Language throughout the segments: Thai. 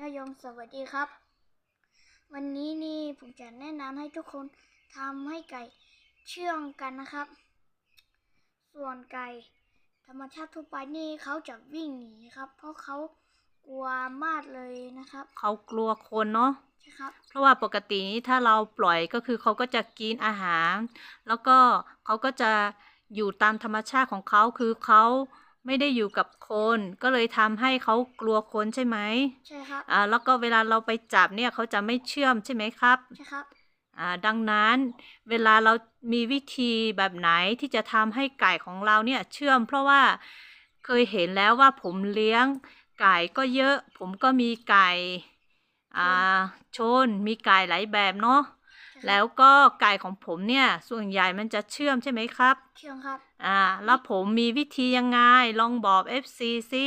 ยายมสวัสดีครับ วันนี้นี่ผมจะแนะนำให้ทุกคนทำให้ไก่เชื่องกันนะครับ ส่วนไก่ ธรรมชาติทั่วไปนี่เขาจะวิ่งหนีครับ เพราะเขากลัวมากเลยนะครับ เขากลัวคนเนาะใช่ครับ เพราะว่าปกตินี้ถ้าเราปล่อยก็คือเขาก็จะกินอาหาร แล้วก็เขาก็จะอยู่ตามธรรมชาติของเขาคือเขา ไม่ได้อยู่กับคน ก็เลยทำให้เขากลัวคนใช่ไหมใช่ครับอ่าแล้วก็เวลาเราไปจับเนี่ยเขาจะไม่เชื่อมใช่ไหมครับใช่ครับอ่าดังนั้นเวลาเรามีวิธีแบบไหนที่จะทำให้ไก่ของเราเนี่ยเชื่อม เพราะว่าเคยเห็นแล้วว่าผมเลี้ยงไก่ก็เยอะ ผมก็มีไก่อ่าชนมีไก่หลายแบบเนาะใช่ครับ แล้วก็ไก่ของผมเนี่ยส่วนใหญ่มันจะเชื่อมใช่ไหมครับ เชื่องครับ อ่า แล้วผมมีวิธียังไง ลองบอก FC ซิ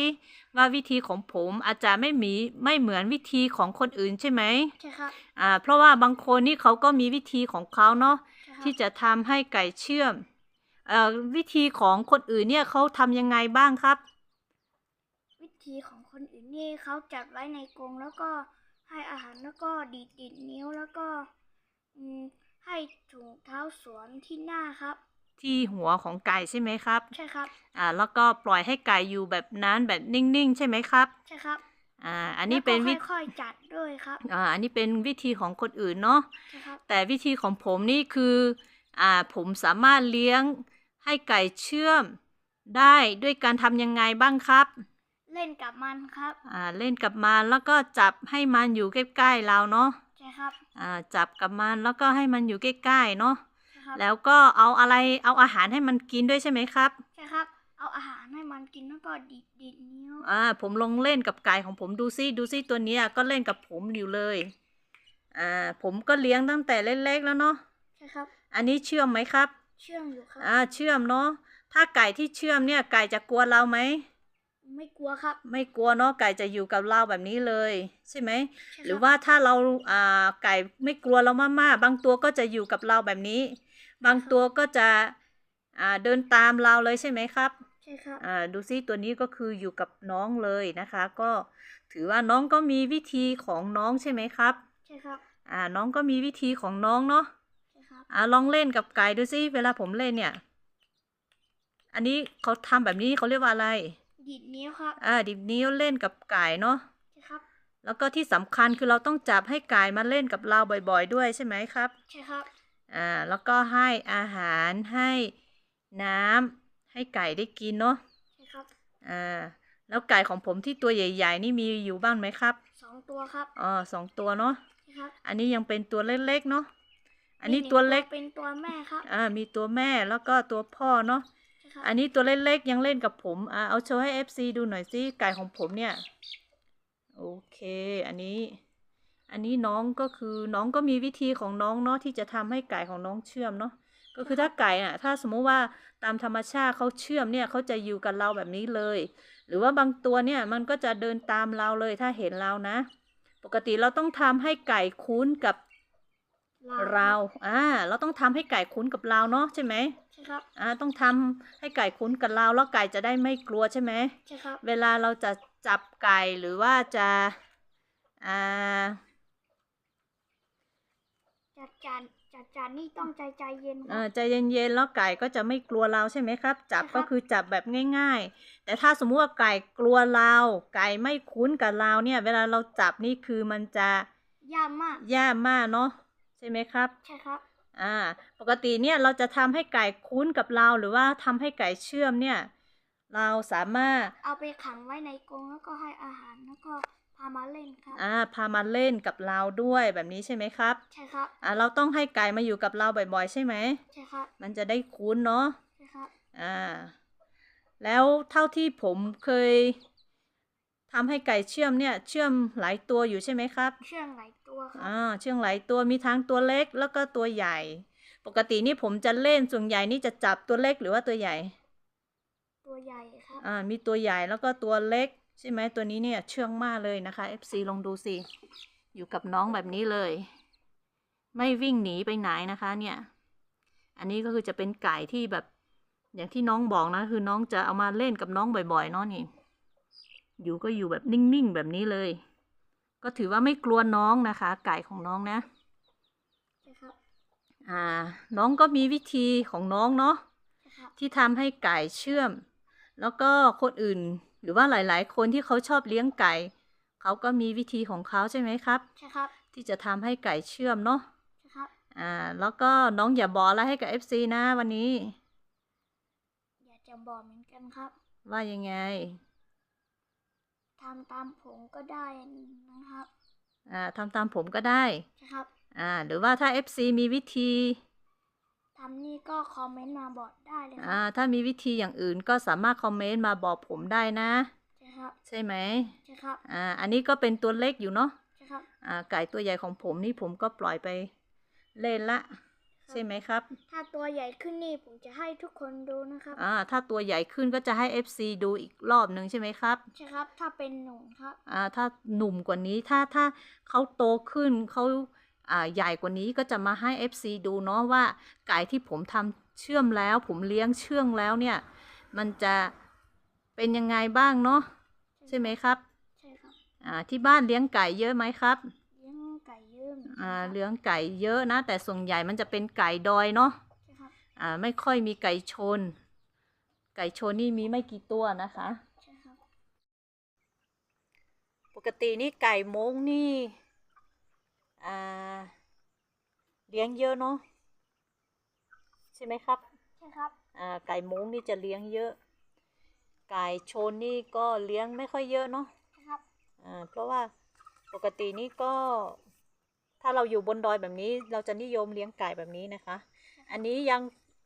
ว่าวิธีของผมอาจจะไม่มีไม่เหมือนวิธีของคนอื่นใช่ไหมใช่ครับ อ่า เพราะว่าบางคนนี่เขาก็มีวิธีของเขาเนาะใช่ครับที่จะทำให้ไก่เชื่อม เอ่อวิธีของคนอื่นเนี่ยเขาทำยังไงบ้างครับ วิธีของคนอื่นนี่เขาจัดไว้ในกรงแล้วก็ให้อาหารแล้วก็ดีดดีดนิ้วแล้วก็ อืมให้ถุงเท้าสวมที่หน้าครับ ที่หัวของไก่ใช่ไหมครับ ใช่ครับ อ่า แล้วก็ปล่อยให้ไก่อยู่แบบนั้นแบบนิ่งๆ ใช่ไหมครับ ใช่ครับ อ่า อันนี้เป็นวิแล้วก็ค่อยๆจัดด้วยครับ อ่า อันนี้เป็นวิธีของคนอื่นเนาะ ใช่ครับ แต่วิธีของผมนี่คือ อ่า ผมสามารถเลี้ยงให้ไก่เชื่อมได้ด้วยการทำยังไงบ้างครับ เล่นกับมันครับ อ่า เล่นกับมันแล้วก็จับให้มันอยู่ใกล้ๆเราเนาะใช่ ครับอ่าจับกับมันแล้วก็ให้มันอยู่ใกล้ๆเนาะใช่ครับแล้วก็เอาอะไรเอาอาหารให้มันกินด้วยใช่ไหมครับ ใช่ครับ เอาอาหารให้มันกินแล้วก็ดีดดีดนิ้วอ่าผมลองเล่นกับไก่ของผมดูซิดูซิตัวเนี้ยก็เล่นกับผมอยู่เลยอ่าผมก็เลี้ยงตั้งแต่เล็กๆแล้วเนาะใช่ครับ อันนี้เชื่อมไหมครับ เชื่องอยู่ครับ อ่าเชื่อมเนาะถ้าไก่ที่เชื่อมเนี่ยไก่จะกลัวเราไหม ไม่กลัวครับ ไม่กลัวเนาะไก่จะอยู่กับเราแบบนี้เลย ใช่ไหมใช่คบหรือว่าถ้าเราอ่าไก่ไม่กลัวเรามากๆบางตัวก็จะอยู่กับเราแบบนี้ บางตัวก็จะอ่าเดินตามเราเลยใช่ไหมครับใช่ครับอ่าดูซิตัวนี้ก็คืออยู่กับน้องเลยนะคะ ก็ถือว่าน้องก็มีวิธีของน้องใช่ไหมครับใช่ครับอ่าน้องก็มีวิธีของน้องเนาะใช่ครับอ่าลองเล่นกับไก่ดูซิเวลาผมเล่นเนี่ย อันนี้เขาทำแบบนี้เขาเรียกว่าอะไร ดีดนิ้วครับ อ่าดิบนิ้วเล่นกับไก่เนาะใช่ครับ แล้วก็ที่สำคัญคือเราต้องจับให้ไก่มาเล่นกับเราบ่อยๆ ด้วยใช่ไหมครับ ใช่ครับอ่าแล้วก็ให้อาหารให้น้ำให้ไก่ได้กินเนาะใช่ครับอ่าแล้วไก่ของผมที่ตัวใหญ่ ๆ นี่มีอยู่บ้างไหมครับสองตัวครับอ๋อสองตัวเนาะใช่ครับ อันนี้ยังเป็นตัวเล็กๆเนาะอันนี้มีหงตัวเล็กเป็นตัวแม่ครับอ่ามีตัวแม่แล้วก็ตัวพ่อเนาะใช่ครับ อันนี้ตัวเล็กๆยังเล่นกับผมอ่าเอาโชว์ให้ FC ดูหน่อยสิไก่ของผมเนี่ย โอเค อันนี้ อันนี้น้องก็คือน้องก็มีวิธีของน้องเนาะที่จะทำให้ไก่ของน้องเชื่อมเนาะก็คือถ้าไก่อะ ถ้าสมมุติว่าตามธรรมชาติเขาเชื่อมเนี่ยเขาจะอยู่กับเราแบบนี้เลย หรือว่าบางตัวเนี่ยมันก็จะเดินตามเราเลยถ้าเห็นเรานะ ปกติเราต้องทำให้ไก่คุ้นกับลาวเรา อ่า เราต้องทำให้ไก่คุ้นกับเราเนาะใช่ไหมใช่ ครับอ่าต้องทำให้ไก่คุ้นกับเราแล้วไก่จะได้ไม่กลัวใช่ไหมใช่ครับ เวลาเราจะจับไก่หรือว่าจะอ่าจัดจานจัดจานนี่ต้องใจใจเย็นคเอรับอใจเย็นๆแล้วไก่ก็จะไม่กลัวเราใช่ไหมครับจับใช่ครับก็คือจับแบบง่าย ๆ แต่ถ้าสมมุติว่าไก่กลัวเรา ไก่ไม่คุ้นกับเราเนี่ย เวลาเราจับนี่คือมันจะยากมากยากมากเนาะใช่ไหมครับ ใช่ครับ อ่าปกติเนี่ยเราจะทำให้ไก่คุ้นกับเราหรือว่าทำให้ไก่เชื่อมเนี่ย เราสามารถเอาไปขังไว้ในกรงแล้วก็ให้อาหารแล้วก็พามาเล่นครับอ่าพามาเล่นกับเราด้วยแบบนี้ใช่ไหมครับ ใช่ครับอ่าเราต้องให้ไก่มาอยู่กับเราบ่อยๆ ใช่ไหมใช่ครับมันจะได้คุ้นเนาะใช่ครับอ่าแล้วเท่าที่ผมเคย ทำให้ไก่เชื่อมเนี่ยเชื่อมหลายตัวอยู่ใช่ไหมครับ เชื่องหลายตัวครับอ่าเชื่อมหลายตัวมีทั้งตัวเล็กแล้วก็ตัวใหญ่ ปกตินี่ผมจะเล่นส่วนใหญ่นี่จะจับตัวเล็กหรือว่าตัวใหญ่ ตัวใหญ่ครับอ่ามีตัวใหญ่แล้วก็ตัวเล็กใช่ไหมตัวนี้เนี่ยเชื่องมากเลยนะคะ FC ลองดูสิอยู่กับน้องแบบนี้เลย ไม่วิ่งหนีไปไหนนะคะ เนี่ย อันนี้ก็คือจะเป็นไก่ที่แบบ อย่างที่น้องบอกนะ คือน้องจะเอามาเล่นกับน้องบ่อยๆเนาะนี่ อยู่ก็อยู่แบบนิ่งๆแบบนี้เลย ก็ถือว่าไม่กลัวน้องนะคะ ไก่ของน้องนะใช่ครับอ่า น้องก็มีวิธีของน้องเนาะใช่ครับที่ทำให้ไก่เชื่อม แล้วก็คนอื่นหรือว่าหลาย ๆ คนที่เขาชอบเลี้ยงไก่เขาก็มีวิธีของเขาใช่ไหมครับใช่ครับ ที่จะทำให้ไก่เชื่อมเนาะใช่ครับอ่าแล้วก็น้องอย่าบอกอะไรให้กับ FC นะวันนี้ อยากจะบอกเหมือนกันครับ ว่ายังไง ทำตามผมก็ได้นะครับ อ่าทำตามผมก็ได้ใช่ครับ อ่า หรือว่าถ้า FC มีวิธีทำนี่ก็คอมเมนต์มาบอกได้เลยคอ่ารับถ้ามีวิธีอย่างอื่นก็สามารถคอมเมนต์มาบอกผมได้นะ ใช่ครับ ใช่ไหมใช่ครับ อ่า อันนี้ก็เป็นตัวเล็กอยู่เนาะ ใช่ครับ อ่า ไก่ตัวใหญ่ของผมนี่ผมก็ปล่อยไปเล่นละ ใช่ไหมครับ ถ้าตัวใหญ่ขึ้นนี่ผมจะให้ทุกคนดูนะครับ อ่า ถ้าตัวใหญ่ขึ้นก็จะให้ FC ดูอีกรอบหนึ่งใช่ไหมครับ ใช่ครับ ถ้าเป็นหนุ่มครับ อ่า ถ้าหนุ่มกว่านี้ ถ้าถ้าเขาโตขึ้นเขาอ่า ใหญ่กว่านี้ก็จะมาให้ FC ดูเนาะว่าไก่ที่ผมทำเชื่อมแล้ว ผมเลี้ยงเชื่องแล้วเนี่ย มันจะเป็นยังไงบ้างเนาะ ใช่ไหมครับ ใช่ครับ อ่า ที่บ้านเลี้ยงไก่เยอะไหมครับ อ่าเลี้ยงไก่เยอะนะ แต่ส่วนใหญ่มันจะเป็นไก่ดอยเนาะใช่ครับอ่าไม่ค่อยมีไก่ชน ไก่ชนนี่มีไม่กี่ตัวนะคะใช่ครับปกตินี่ไก่โม้งนี่อ่าเลี้ยงเยอะเนาะใช่ไหมครับใช่ครับอ่าไก่โม้งนี่จะเลี้ยงเยอะ ไก่ชนนี่ก็เลี้ยงไม่ค่อยเยอะเนาะใช่ครับอ่าเพราะว่าปกตินี่ก็ ถ้าเราอยู่บนดอยแบบนี้ เราจะนิยมเลี้ยงไก่แบบนี้นะคะ อันนี้ยัง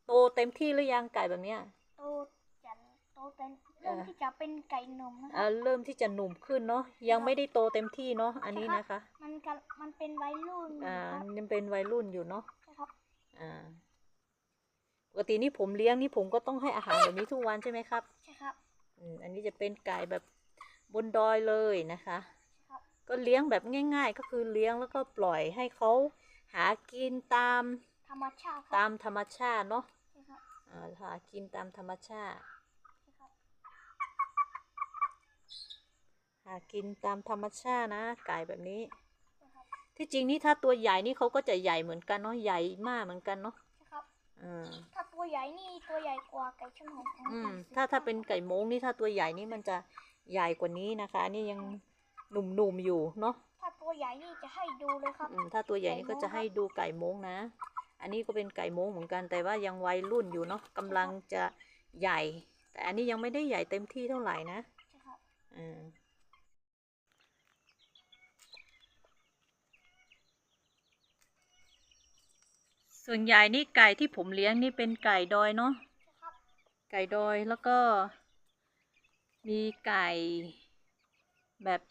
โตเต็มที่หรือยังไก่แบบเนี้ยโตจะโตเป็นเริ่มที่จะเป็นไก่นมนะคอ่ารับเริ่มที่จะหนุ่มขึ้นเนาะยังไม่ได้โตเต็มที่เนาะอันนี้นะคะ มันกำมันเป็นวัยรุ่นอ่าครับยังเป็นวัยรุ่นอยู่เนาะใช่ครับอ่าปกตินี่ผมเลี้ยงนี่ผมก็ต้องให้อาหารแบบนี้ทุกวันใช่ไหมครับใช่ครับอืมอันนี้จะเป็นไก่แบบบนดอยเลยนะคะใช่ครับ ก็เลี้ยงแบบง่าย ๆ ก็คือเลี้ยงแล้วก็ปล่อยให้เขาหากินตามธรรมชาติคตารับมธรรมชาติเนาะใช่ครับอ่าหากินตามธรรมชาติ ใช่ครับหากินตามธรรมชาตินะ ไก่แบบนี้ ใช่ครับที่จริงนี่ถ้าตัวใหญ่นี่เขาก็จะใหญ่เหมือนกันเนาะใหญ่มากเหมือนกันเนาะใช่ครับ อ่าถ้าตัวใหญ่นี่ตัวใหญ่กว่าไก่ชนของผมอืมอีกสิถ้าถ้าท่เป็นไก่โม้งนี่ถ้าตัวใหญ่นี่มันจะใหญ่กว่านี้นะคะอันนี่ยัง หนุ่มๆอยู่เนาะถ้าตัวใหญ่นี่จะให้ดูเลยครับ อืมถ้าตัวใหญ่นี่ก็จะให้ดูไก่โม้งนะ อันนี้ก็เป็นไก่โม้งเหมือนกันแต่ว่ายังวัยรุ่นอยู่เนาะกำลังจะใหญ่ แต่อันนี้ยังไม่ได้ใหญ่เต็มที่เท่าไหร่นะใช่ครับอ่าส่วนใหญ่นี่ไก่ที่ผมเลี้ยงนี่เป็นไก่ดอยเนาะใช่ครับไก่ดอยแล้วก็ มีไก่แบบ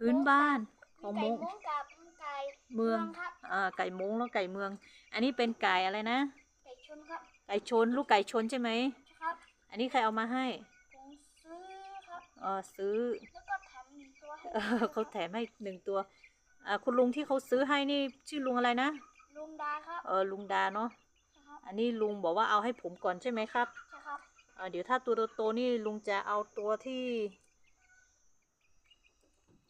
พื้นบ้านของไก่มุงมุ้งกับไก่เมืองครับอ่าไก่มุงแล้วไก่เมือง อันนี้เป็นไก่อะไรนะ ไก่ชนครับ ไก่ชนลูกไก่ชนใช่ไหมใช่ครับ อันนี้ใครเอามาให้ผมซื้อครับเออซื้อแล้วก็แถมหนึ่งตัวให้เออเขาแถมให้หนึ่งตัวอ่าคุณลุงที่เขาซื้อให้นี่ชื่อลุงอะไรนะ ลุงดาครับ เออลุงดาเนาะใช่ครับอันนี้ลุงบอกว่าเอาให้ผมก่อนใช่ไหมครับ ใช่ครับเออเดี๋ยวถ้าตัวโตๆนี่ลุงจะเอาตัวที่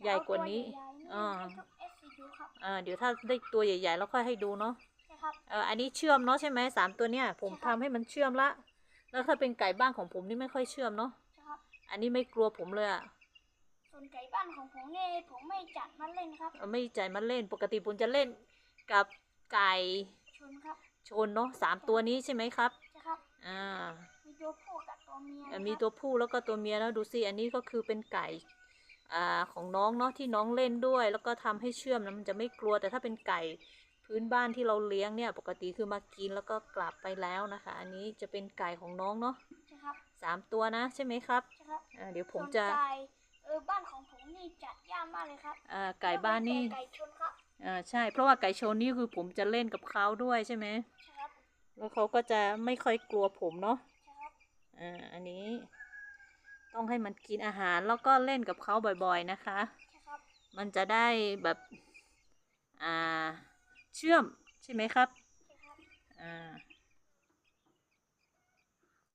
ใหญ่กว่านี้จะเออ่าตัวใหญ่ๆนี่ให้ทุกเอสซีดูครับอ่าเดี๋ยวถ้าได้ตัวใหญ่ๆ แล้วค่อยให้ดูเนาะใช่ครับเอออันนี้เชื่อมเนาะใช่ไหมสามตัวเนี้ยผมใช่ครัทำบให้มันเชื่อมละ แล้วถ้าเป็นไก่บ้านของผมนี่ไม่ค่อยเชื่อมเนาะใช่ครับอันนี้ไม่กลัวผมเลยอะส่วนไก่บ้านของผมเนี่ยผมไม่จัดมาเล่นครับเออไม่ใจมันเล่น ปกติผมจะเล่นกับไก่ชนครับชนเนาะสามตัวนี้ใช่ไหมครับใช่ครับอ่ามีตัวผู้กับตัวเมียเอ่อนะครับมีตัวผู้แล้วก็ตัวเมียแล้วดูสิอันนี้ก็คือเป็นไก่ อ่าของน้องเนาะที่น้องเล่นด้วย แล้วก็ทำให้เชื่อมนะมันจะไม่กลัวแต่ถ้าเป็นไก่พื้นบ้านที่เราเลี้ยงเนี่ย ปกติคือมากินแล้วก็กลับไปแล้วนะคะ อันนี้จะเป็นไก่ของน้องเนาะใช่ครับสามตัวนะใช่ไหมครับใช่ครับอ่าเดี๋ยวผมส่วนจะไก่เออบ้านของผมนี่จัดยากมากเลยครับอ่าไก่บ้านนี่ยกเว้แต่ไก่ชนครับอ่าใช่เพราะว่าไก่ชนนี่คือผมจะเล่นกับเขาด้วยใช่ไหมใช่ครับแล้วเขาก็จะไม่ค่อยกลัวผมเนาะใช่ครับอ่าอันนี้ ต้องให้มันกินอาหารแล้วก็เล่นกับเขาบ่อยๆนะคะใช่ครับมันจะได้แบบอ่าเชื่อมใช่ไหมครับใช่ครับอ่า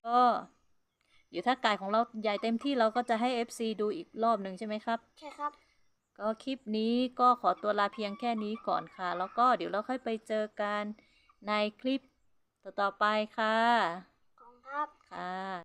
ก็เดี๋ยวถ้าไก่ของเราใหญ่เต็มที่เราก็จะให้ FC ดูอีกรอบหนึ่งใช่ไหมครับ ใช่ครับ ก็คลิปนี้ก็ขอตัวลาเพียงแค่นี้ก่อนค่ะ แล้วก็เดี๋ยวเราค่อยไปเจอกันในคลิปต่อๆไปค่ะของครับ ค่ะ